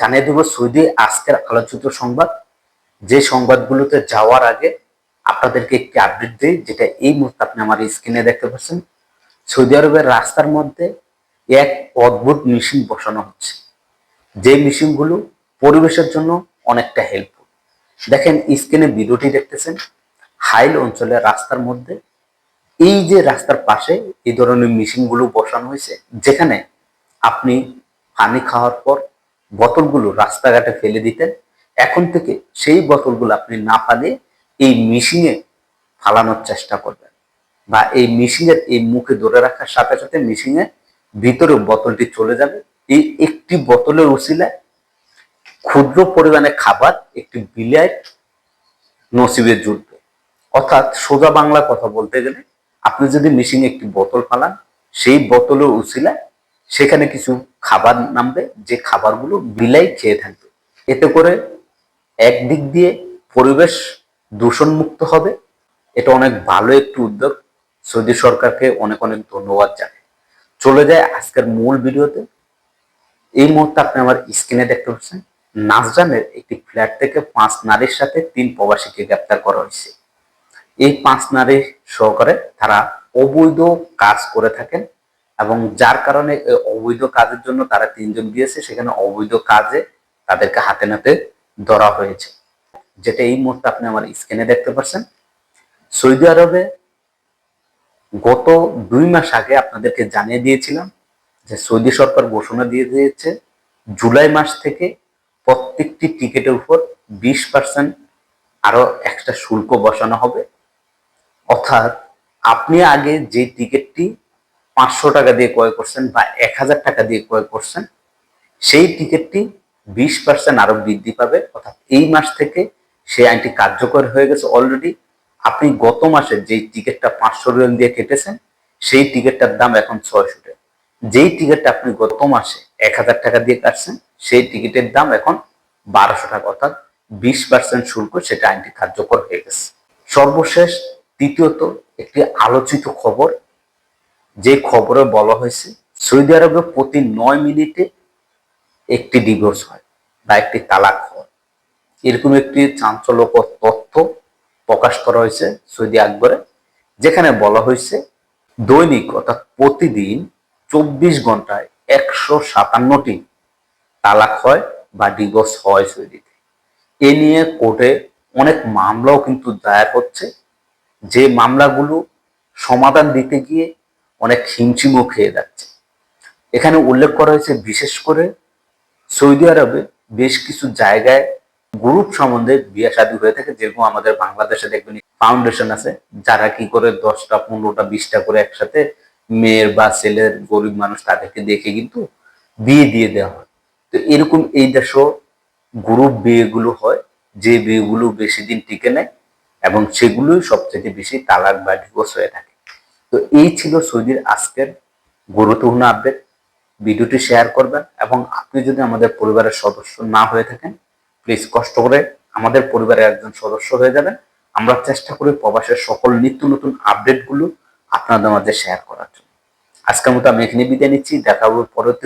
জানিয়ে দেব সৌদি আজকের আলোচিত সংবাদ। যে সংবাদগুলোতে যাওয়ার আগে আপনাদেরকে একটি আপডেট দিই, যেটা এই মুহূর্তে আপনি আমার স্ক্রিনে দেখতে পাচ্ছেন। সৌদি আরবের রাস্তার মধ্যে এক অদ্ভুত মেশিন বসানো হচ্ছে। যে মেশিনগুলো পরিবেশের জন্য অনেকটা হেল্পফুল দেখেন স্ক্রিনে ভিডিওটি দেখতেছেন, হাইল অঞ্চলের রাস্তার মধ্যে এই যে রাস্তার পাশে এই ধরনের মেশিনগুলো বসানো হয়েছে, যেখানে আপনি পানি খাওয়ার পর বোতলগুলো রাস্তাঘাটে ফেলে দিতেন। এখন থেকে সেই বোতলগুলো আপনি না ফালিয়ে এই মেশিনে ফালানোর চেষ্টা করবেন বা এই মেশিনের এই মুখে ধরে রাখার সাথে সাথে মেশিনের ভিতরে বোতলটি চলে যাবে। এই একটি বোতলের উসিলায় ক্ষুদ্র পরিমাণে খাবার একটি বিলিয়ায় নসিবে জুটবে। অর্থাৎ সোজা বাংলা কথা বলতে গেলে আপনি যদি মেশিনে একটি বোতল ফালান, সেই বোতলের উসিলায় সেখানে কিছু খাবার নামবে, যে খাবারগুলো বিলাই খেয়ে থাকবে। এতে করে একদিক দিয়ে পরিবেশ দূষণমুক্ত হবে। এটা অনেক ভালো একটি উদ্যোগ। সৌদি সরকারকে অনেক অনেক ধন্যবাদ জানাই। চলে যায় আজকের মূল ভিডিওতে। এই মুহূর্তে আপনি আমার স্ক্রিনে দেখতে পাচ্ছেন, নাজরানের একটি ফ্ল্যাট থেকে পাঁচ নারীর সাথে তিন প্রবাসীকে গ্রেপ্তার করা হয়েছে। এই পাঁচ নারী সহকারে তারা অবৈধ কাজ করে থাকেন। এবং যার কারণে অবৈধ কাজের জন্য তারা তিনজন গিয়েছে, সেখানে অবৈধ কাজে তাদেরকে হাতে নাতে ধরা হয়েছে। যেটা এই মুহূর্তে আপনি আমার স্ক্রিনে দেখতে পাচ্ছেন। সৌদি আরবে গত দুই মাস আগে আপনাদেরকে জানিয়ে দিয়েছিলাম যে সৌদি সরকার ঘোষণা দিয়ে দিয়েছে, জুলাই মাস থেকে প্রত্যেকটি টিকিটের উপর বিশ পার্সেন্ট আরও একটা শুল্ক বসানো হবে। অর্থাৎ আপনি আগে যে টিকিটটি পাঁচশো টাকা দিয়ে ক্রয় করছেন বা এক হাজার টাকা দিয়ে ক্রয় করছেন, সেই টিকিটটি বিশ পার্সেন্ট আরও বৃদ্ধি পাবে। অর্থাৎ এই মাস থেকে সেই আইনটি কার্যকর হয়ে গেছে অলরেডি আপনি গত মাসে যে টিকিটটা পাঁচশো রিয়াল দিয়ে কেটেছেন, সেই টিকিটটার দাম এখন ছয়শো যেই টিকিটটা আপনি গত মাসে এক হাজার টাকা দিয়ে কাটছেন, সেই টিকিটের দাম এখন বারোশো টাকা। অর্থাৎ বিশ পার্সেন্ট শুল্ক সেটা আইনটি কার্যকর হয়ে গেছে। সর্বশেষ, তৃতীয়ত একটি আলোচিত খবর যে খবরে বলা হয়েছে, সৌদি আরবে প্রতি নয় মিনিটে একটি ডিভোর্স হয় বা একটি তালাক হয়। এরকম একটি চাঞ্চল্যকর তথ্য প্রকাশ করা হয়েছে সৌদি আকবরে, যেখানে বলা হয়েছে, দৈনিক অর্থাৎ প্রতিদিন চব্বিশ ঘন্টায় একশো সাতান্নটি তালাক হয় বা ডিভোর্স হয় সৌদিতে। এ নিয়ে কোর্টে অনেক মামলাও কিন্তু দায়ের হচ্ছে। যে মামলাগুলো সমাধান দিতে গিয়ে অনেক হিমশিমও খেয়ে যাচ্ছে। এখানে উল্লেখ করা হয়েছে বিশেষ করে সৌদি আরবে বেশ কিছু জায়গায় গ্রুপ সম্বন্ধে বিয়ে শাদী হয়ে থাকে, যেরকম আমাদের বাংলাদেশে দেখবেন ফাউন্ডেশন আছে, যারা কি করে দশটা, পনেরোটা, বিশটা করে একসাথে মেয়ের বা ছেলের, গরিব মানুষ তাদেরকে দেখে কিন্তু বিয়ে দিয়ে দেওয়া হয়। তো এরকম এই দেশও গ্রুপ বিয়েগুলো হয়, যে বিয়েগুলো বেশি দিন টিকে নেয় এবং সেগুলোই সবচেয়ে বেশি তালাক বা ডিভোর্স হয়ে থাকে। তো এই ছিল সৌদির আজকের গুরুত্বপূর্ণ আপডেট ভিডিওটি শেয়ার করবেন এবং আপনি যদি আমাদের পরিবারের সদস্য না হয়ে থাকেন প্লিজ কষ্ট করে আমাদের পরিবারের একজন সদস্য হয়ে যাবেন। আমরা চেষ্টা করি প্রবাসের সকল নিত্য নতুন আপডেটগুলো আপনাদের মাঝে শেয়ার করার জন্য। আজকের মতো আমি এখানে বিদায় নিচ্ছি। দেখা হবে পরবর্তী